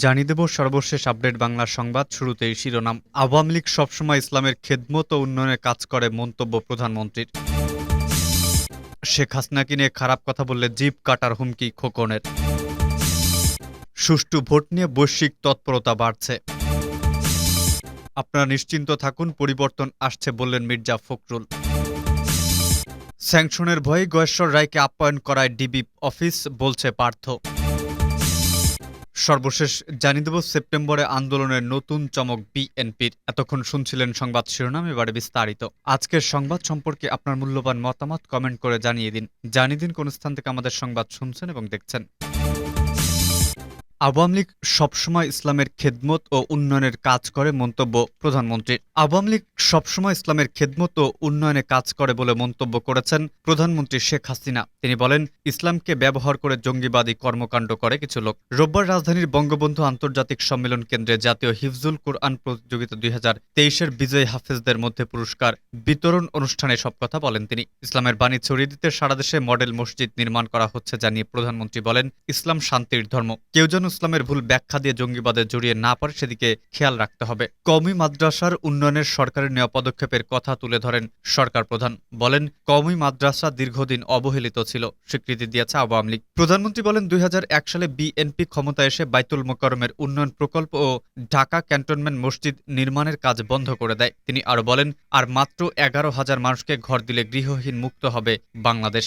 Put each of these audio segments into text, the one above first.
জানিয়ে দেব সর্বশেষ আপডেট বাংলা সংবাদ শুরুতেই শিরোনাম। আওয়ামী লীগ সবসময় ইসলামের খেদমত ও উন্নয়নের কাজ করে মন্তব্য প্রধানমন্ত্রীর। শেখ হাসিনাকে নিয়ে খারাপ কথা বললে জিপ কাটার হুমকি খোকনের। সুষ্ঠু ভোট নিয়ে বৈশ্বিক তৎপরতা বাড়ছে। আপনারা নিশ্চিন্ত থাকুন, পরিবর্তন আসছে বললেন মির্জা ফখরুল। স্যাংশনের ভয়ে গয়েশ্বর রায়কে আপ্যায়ন করায় ডিবি অফিস, বলছে পার্থ। সর্বশেষ জানিয়ে দেব, সেপ্টেম্বরে আন্দোলনের নতুন চমক বিএনপির। এতক্ষণ শুনছিলেন সংবাদ শিরোনাম, এবারে বিস্তারিত। আজকের সংবাদ সম্পর্কে আপনার মূল্যবান মতামত কমেন্ট করে জানিয়ে দিন। জানিয়ে দিন কোন স্থান থেকে আমাদের সংবাদ শুনছেন এবং দেখছেন। আওয়ামী লীগ সবসময় ইসলামের খেদমত ও উন্নয়নের কাজ করে মন্তব্য প্রধানমন্ত্রী। আওয়ামী লীগ সবসময় ইসলামের খেদমত ও উন্নয়নে কাজ করে বলে মন্তব্য করেছেন প্রধানমন্ত্রী শেখ হাসিনা। তিনি বলেন, ইসলামকে ব্যবহার করে জঙ্গিবাদী কর্মকাণ্ড করে কিছু লোক। রোববার রাজধানীর বঙ্গবন্ধু আন্তর্জাতিক সম্মেলন কেন্দ্রে জাতীয় হিফজুল কুরআন প্রতিযোগিতা দুই হাজার তেইশের বিজয়ী হাফেজদের মধ্যে পুরস্কার বিতরণ অনুষ্ঠানে সব কথা বলেন তিনি। ইসলামের বাণী ছড়িয়ে দিতে সারা দেশে মডেল মসজিদ নির্মাণ করা হচ্ছে জানিয়ে প্রধানমন্ত্রী বলেন, ইসলাম শান্তির ধর্ম। কেউ যেন ইসলামের ভুল ব্যাখ্যা দিয়ে জঙ্গিবাদে জড়িয়ে না পারে সেদিকে খেয়াল রাখতে হবে। কওমি মাদ্রাসার উন্নয়নের সরকারের নেওয়া পদক্ষেপের কথা তুলে ধরেন সরকার প্রধান। বলেন, কওমি মাদ্রাসা দীর্ঘদিন অবহেলিত ছিল, স্বীকৃতি দিয়েছে আওয়ামী লীগ। প্রধানমন্ত্রী বলেন, দুই হাজার এক সালে বিএনপি ক্ষমতায় এসে বাইতুল মোকারমের উন্নয়ন প্রকল্প ও ঢাকা ক্যান্টনমেন্ট মসজিদ নির্মাণের কাজ বন্ধ করে দেয়। তিনি আরও বলেন, আর মাত্র এগারো হাজার মানুষকে ঘর দিলে গৃহহীন মুক্ত হবে বাংলাদেশ।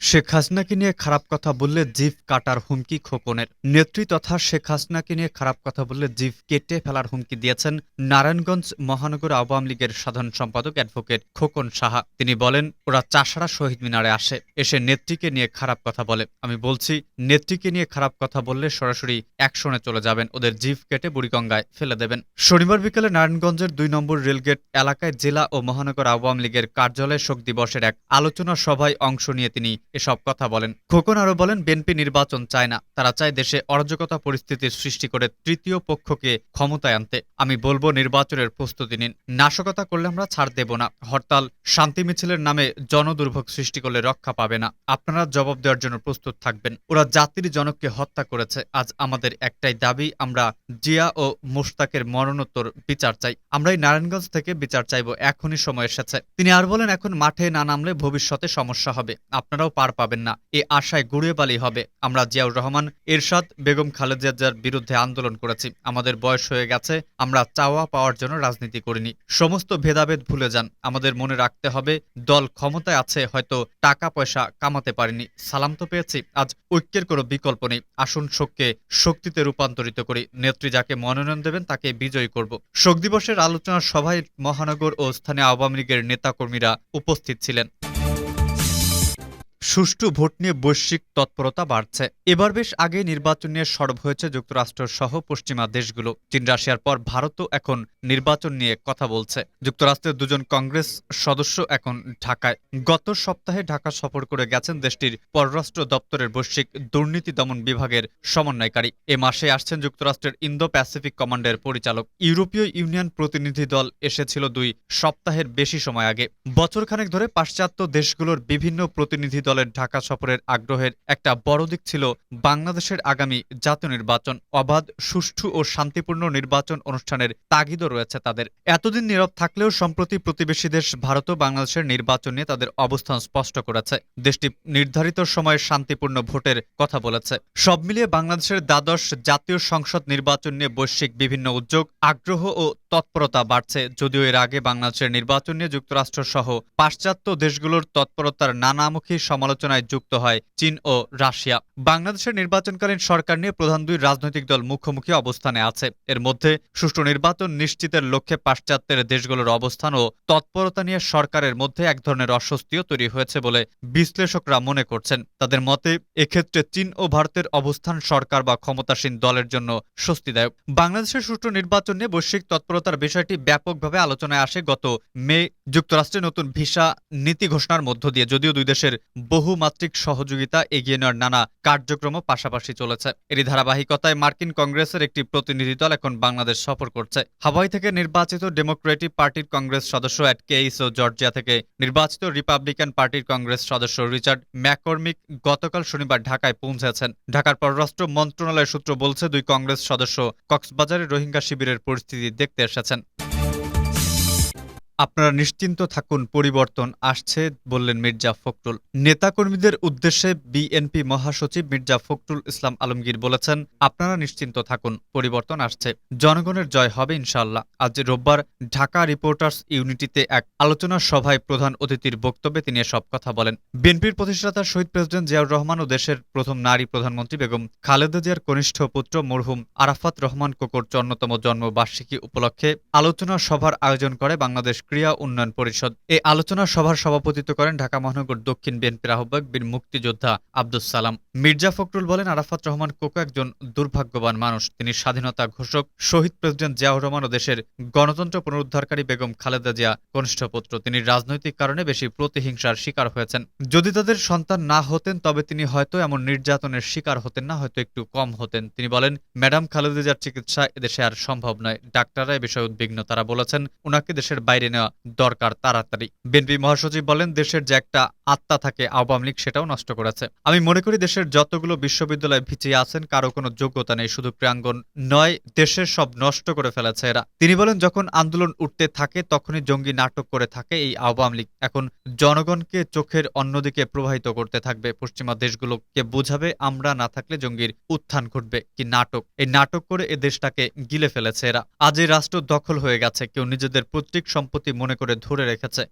শেখ হাসিনাকে নিয়ে খারাপ কথা বললে জিভ কাটার হুমকি খোকনের। নেত্রী তথা শেখ হাসিনাকে নিয়ে খারাপ কথা বললে জিভ কেটে ফেলার হুমকি দিয়েছেন নারায়ণগঞ্জ মহানগর আওয়ামী লীগের সাধারণ সম্পাদক অ্যাডভোকেট খোকন সাহা। তিনি বলেন, ওরা চাষারা শহীদ মিনারে আসে, এসে নেত্রীকে নিয়ে খারাপ কথা বলে। আমি বলছি, নেত্রীকে নিয়ে খারাপ কথা বললে সরাসরি অ্যাকশনে চলে যাবেন, ওদের জিভ কেটে বুড়িগঙ্গায় ফেলে দেবেন। শনিবার বিকেলে নারায়ণগঞ্জের দুই নম্বর রেলগেট এলাকায় জেলা ও মহানগর আওয়ামী লীগের কার্যালয়ে শোক দিবসের এক আলোচনা সভায় অংশ নিয়ে তিনি এসব কথা বলেন। খোকন আরও বলেন, বিএনপি নির্বাচন চায় না। তারা চায় দেশে অরাজকতা পরিস্থিতির সৃষ্টি করে তৃতীয় পক্ষকে ক্ষমতায় আনতে। আমি বলব, নির্বাচনের প্রস্তুতি নিন। নাশকতা করলে আমরা ছাড় দেব না। হরতাল, শান্তি মিছিলের নামে জনদুর্ভোগ সৃষ্টি করলে রক্ষা পাবে না। আপনারা জবাব দেওয়ার জন্য প্রস্তুত থাকবেন। ওরা জাতির জনককে হত্যা করেছে। আজ আমাদের একটাই দাবি, আমরা জিয়া ও মোশতাকের মরণোত্তর বিচার চাই। আমরা এই নারায়ণগঞ্জ থেকে বিচার চাইব। এখনই সময় এসেছে। তিনি আর বলেন, এখন মাঠে না নামলে ভবিষ্যতে সমস্যা হবে। আপনারাও পার পাবেন না। এ আশায় গুড়িয়ে বালি হবে। আমরা জিয়াউর রহমান, এরশাদ, বেগম খালেদা জিয়ার বিরুদ্ধে আন্দোলন করেছি। আমাদের বয়স হয়ে গেছে, আমরা চাওয়া পাওয়ার জন্য রাজনীতি করিনি। সমস্ত ভেদাভেদ ভুলে যান। আমাদের মনে রাখতে হবে, দল ক্ষমতায় আছে, হয়তো টাকা পয়সা কামাতে পারেনি। সালাম তো পেয়েছি, আজ ঐক্যের কোনো বিকল্প নেই। আসুন শোককে শক্তিতে রূপান্তরিত করি। নেত্রী যাকে মনোনয়ন দেবেন, তাকে বিজয়ী করব। শোক দিবসের আলোচনা সভায় মহানগর ও স্থানীয় আওয়ামী লীগের নেতাকর্মীরা উপস্থিত ছিলেন। সুষ্ঠু ভোট নিয়ে বৈশ্বিক তৎপরতা বাড়ছে। এবার বেশ আগে নির্বাচন নিয়ে সরব হয়েছে যুক্তরাষ্ট্র সহ পশ্চিমা দেশগুলো। চীন, রাশিয়ার পর ভারতও এখন নির্বাচন নিয়ে কথা বলছে। যুক্তরাষ্ট্রের দুজন কংগ্রেস সদস্য এখন ঢাকায়। গত সপ্তাহে ঢাকা সফর করে গেছেন দেশটির পররাষ্ট্র দপ্তরের বৈশ্বিক দুর্নীতি দমন বিভাগের সমন্বয়কারী। এ মাসে আসছেন যুক্তরাষ্ট্রের ইন্দো প্যাসিফিক কমান্ডের পরিচালক। ইউরোপীয় ইউনিয়ন প্রতিনিধি দল এসেছিল দুই সপ্তাহের বেশি সময় আগে। বছরখানেক ধরে পাশ্চাত্য দেশগুলোর বিভিন্ন প্রতিনিধি দলের ঢাকা সফরের আগ্রহের একটা বড় দিক ছিল বাংলাদেশের আগামী জাতীয় নির্বাচন। অবাধ, সুষ্ঠু ও শান্তিপূর্ণ নির্বাচন অনুষ্ঠানের তাগিদও রয়েছে তাদের। এতদিন নীরব থাকলেও সম্প্রতি প্রতিবেশী দেশ ভারতও বাংলাদেশের নির্বাচন নিয়ে তাদের অবস্থান স্পষ্ট করেছে। দেশটি নির্ধারিত সময়ে শান্তিপূর্ণ ভোটের কথা বলেছে। সব মিলিয়ে বাংলাদেশের দ্বাদশ জাতীয় সংসদ নির্বাচন নিয়ে বৈশ্বিক বিভিন্ন উদ্যোগ, আগ্রহ ও তৎপরতা বাড়ছে। যদিও এর আগে বাংলাদেশের নির্বাচন নিয়ে যুক্তরাষ্ট্র সহ পাশ্চাত্য দেশগুলোর তৎপরতার নানামুখী সমালোচনায় যুক্ত হয় চীন ও রাশিয়া। বাংলাদেশের নির্বাচনকালীন সরকার নিয়ে প্রধান দুই রাজনৈতিক দল মুখোমুখি অবস্থানে আছে। এর মধ্যে সুষ্ঠু নির্বাচন নিশ্চিতের লক্ষ্যে পাশ্চাত্যের দেশগুলোর অবস্থান ও তৎপরতা নিয়ে সরকারের মধ্যে এক ধরনের অস্বস্তিও তৈরি হয়েছে বলে বিশ্লেষকরা মনে করছেন। তাদের মতে, এক্ষেত্রে চীন ও ভারতের অবস্থান সরকার বা ক্ষমতাসীন দলের জন্য স্বস্তিদায়ক। বাংলাদেশের সুষ্ঠু নির্বাচন নিয়ে বৈশ্বিক তৎপরতার বিষয়টি ব্যাপকভাবে আলোচনায় আসে গত মে। যুক্তরাষ্ট্রের নতুন ভিসা নীতি ঘোষণার মধ্য দিয়ে, যদিও দুই দেশের বহুমাত্রিক সহযোগিতা এগিয়ে নেওয়ার নানা কার্যক্রমও পাশাপাশি চলেছে। এরই ধারাবাহিকতায় মার্কিন কংগ্রেসের একটি প্রতিনিধি দল এখন বাংলাদেশ সফর করছে। হাওয়াই থেকে নির্বাচিত ডেমোক্রেটিক পার্টির কংগ্রেস সদস্য অ্যাড কেইস ও জর্জিয়া থেকে নির্বাচিত রিপাবলিকান পার্টির কংগ্রেস সদস্য রিচার্ড ম্যাকর্মিক গতকাল শনিবার ঢাকায় পৌঁছেছেন। ঢাকার পররাষ্ট্র মন্ত্রণালয়ের সূত্র বলছে, দুই কংগ্রেস সদস্য কক্সবাজারে রোহিঙ্গা শিবিরের পরিস্থিতি দেখতে এসেছেন। আপনারা নিশ্চিন্ত থাকুন, পরিবর্তন আসছে বললেন মির্জা ফখরুল। নেতাকর্মীদের উদ্দেশ্যে বিএনপি মহাসচিব মির্জা ফখরুল ইসলাম আলমগীর বলেছেন, আপনারা নিশ্চিন্ত থাকুন, পরিবর্তন আসছে। জনগণের জয় হবে ইনশাল্লাহ আজ রোববার ঢাকা রিপোর্টার্স ইউনিটিতে এক আলোচনা সভায় প্রধান অতিথির বক্তব্যে তিনি সব কথা বলেন। বিএনপির প্রতিষ্ঠাতা শহীদ প্রেসিডেন্ট জিয়াউর রহমান ও দেশের প্রথম নারী প্রধানমন্ত্রী বেগম খালেদা জিয়ার কনিষ্ঠ পুত্র মরহুম আরাফাত রহমান কোকর অন্যতম জন্মবার্ষিকী উপলক্ষে আলোচনা সভার আয়োজন করে বাংলাদেশ ক্রিয়া উন্নয়ন পরিষদ। এই আলোচনা সভার সভাপতিত্ব করেন ঢাকা মহানগর দক্ষিণ বিএনপির আহ্বায়ক বীর মুক্তিযোদ্ধা আব্দুস সালাম। মির্জা ফখরুল বলেন, আরাফাত রহমান কোকো একজন দুর্ভাগ্যবান মানুষ। তিনি স্বাধীনতা ঘোষক, শহীদ প্রেসিডেন্ট জিয়াউর রহমান ও দেশের গণতন্ত্র পুনরুদ্ধারকারী বেগম খালেদা জিয়া কনিষ্ঠ পুত্র তিনি রাজনৈতিক কারণে বেশি প্রতিহিংসার শিকার হয়েছেন। যদি তাদের সন্তান না হতেন, তবে তিনি হয়তো এমন নির্যাতনের শিকার হতেন না, হয়তো একটু কম হতেন। তিনি বলেন, ম্যাডাম খালেদা জিয়ার চিকিৎসা এদেশে আর সম্ভব নয়। ডাক্তাররা এ বিষয়ে উদ্বিগ্ন। তারা বলেছেন ওনাকে দেশের বাইরে নেওয়া দরকার তাড়াতাড়ি। বিএনপি মহাসচিব বলেন দেশের যে একটা আত্মা থাকে, আওয়ামী লীগ সেটাও নষ্ট করেছে। আমি মনে করি দেশের যতগুলো বিশ্ববিদ্যালয় ভিজিয়ে আছেন, কারও কোনো যোগ্যতা নেই, শুধু প্রাঙ্গণ নয়, দেশের সব নষ্ট করে ফেলেছে এরা। তিনি বলেন, যখন আন্দোলন উঠতে থাকে, তখনই জঙ্গি নাটক করে থাকে এই আওয়ামী লীগ। এখন জনগণকে চোখের অন্যদিকে প্রবাহিত করতে থাকবে, পশ্চিমা দেশগুলোকে বোঝাবে, আমরা না থাকলে জঙ্গির উত্থান ঘটবে কি নাটক। এই নাটক করে এ দেশটাকে গিলে ফেলেছে এরা। আজ এই রাষ্ট্র দখল হয়ে গেছে, কেউ নিজেদের পৈতৃক সম্পত্তি মনে করে ধরে রেখেছে।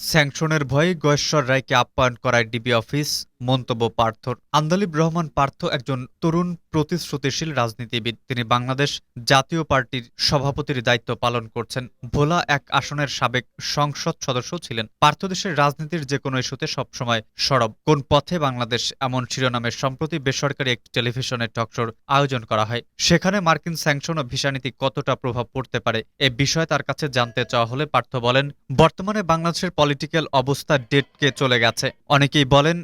স্যাংশনের ভয়ে গয়েশ্বর রায়কে আপ্যায়ন করায় ডিবি অফিস। মন্তব্য পার্থর আন্দালিব রহমান পার্থ একজন তরুণ প্রতিশ্রুতিশীল রাজনীতিবিদ। তিনি বাংলাদেশ জাতীয় পার্টির সভাপতির দায়িত্ব পালন করছেন। ভোলা এক আসনের সাবেক সংসদ সদস্য ছিলেন। পার্থ দেশের রাজনীতির যে কোনো ইস্যুতে সবসময় সরব। কোন পথে বাংলাদেশ এমন শিরোনামে সম্প্রতি বেসরকারি একটি টেলিভিশনের টকশোর আয়োজন করা হয়, সেখানে মার্কিন স্যাংশন ও ভিসানীতি কতটা প্রভাব পড়তে পারে এ বিষয়ে তার কাছে জানতে চাওয়া হলে পার্থ বলেন, বর্তমানে বাংলাদেশের পলিটিক্যাল অবস্থা ডেটকে চলে গেছে। অনেকেই বলেন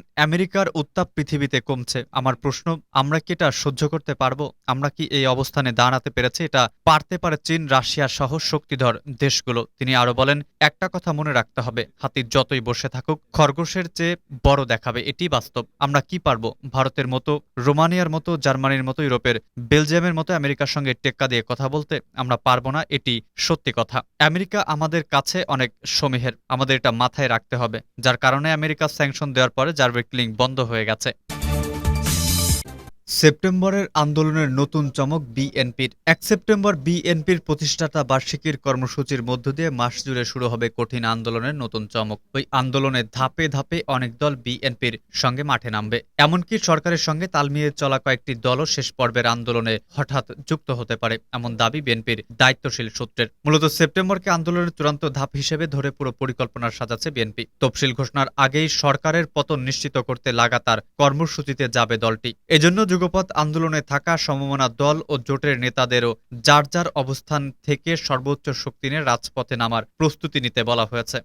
আমেরিকার উত্তাপ পৃথিবীতে কমছে। আমার প্রশ্ন, আমরা কি এটা সহ্য করতে পারব? আমরা কি এই অবস্থানে দাঁড়াতে পেরেছি? এটা পারতে পারে চীন, রাশিয়া সহ শক্তিধর দেশগুলো। তিনি আরও বলেন, একটা কথা মনে রাখতে হবে, হাতি যতই বসে থাকুক, খরগোশের চেয়ে বড় দেখাবে। এটি বাস্তব। আমরা কি পারব? ভারতের মতো, রোমানিয়ার মতো, জার্মানির মতো, ইউরোপের, বেলজিয়ামের মতো, আমেরিকার সঙ্গে টেক্কা দিয়ে কথা বলতে আমরা পারব না, এটি সত্যি কথা। আমেরিকা আমাদের কাছে অনেক সমীহের। আমাদের এটা মাথায় রাখতে হবে। যার কারণে আমেরিকা স্যাংশন দেওয়ার পরে জার্ভের ক্লিং বন্ধ হয়ে গেছে। সেপ্টেম্বরের আন্দোলনের নতুন চমক বিএনপির। এক সেপ্টেম্বর বিএনপির প্রতিষ্ঠাতা বার্ষিকীর কর্মসূচির মধ্য দিয়ে মাস জুড়ে শুরু হবে কঠিন আন্দোলনের নতুন চমক। ওই আন্দোলনে ধাপে ধাপে অনেক দল বিএনপির সঙ্গে মাঠে নামবে। এমনকি সরকারের সঙ্গে তাল মিলিয়ে চলা কয়েকটি দলও শেষ পর্বের আন্দোলনে হঠাৎ যুক্ত হতে পারে, এমন দাবি বিএনপির দায়িত্বশীল সূত্রের। মূলত সেপ্টেম্বরকে আন্দোলনের চূড়ান্ত ধাপ হিসেবে ধরে পুরো পরিকল্পনার সাজাচ্ছে বিএনপি। তফসিল ঘোষণার আগেই সরকারের পতন নিশ্চিত করতে লাগাতার কর্মসূচিতে যাবে দলটি। এজন্য যুগপৎ আন্দোলনে থাকা সমমনা দল ও জোটের নেতাদেরও যার যার অবস্থান থেকে সর্বোচ্চ শক্তি নিয়ে রাজপথে নামার প্রস্তুতি নিতে বলা হয়েছে।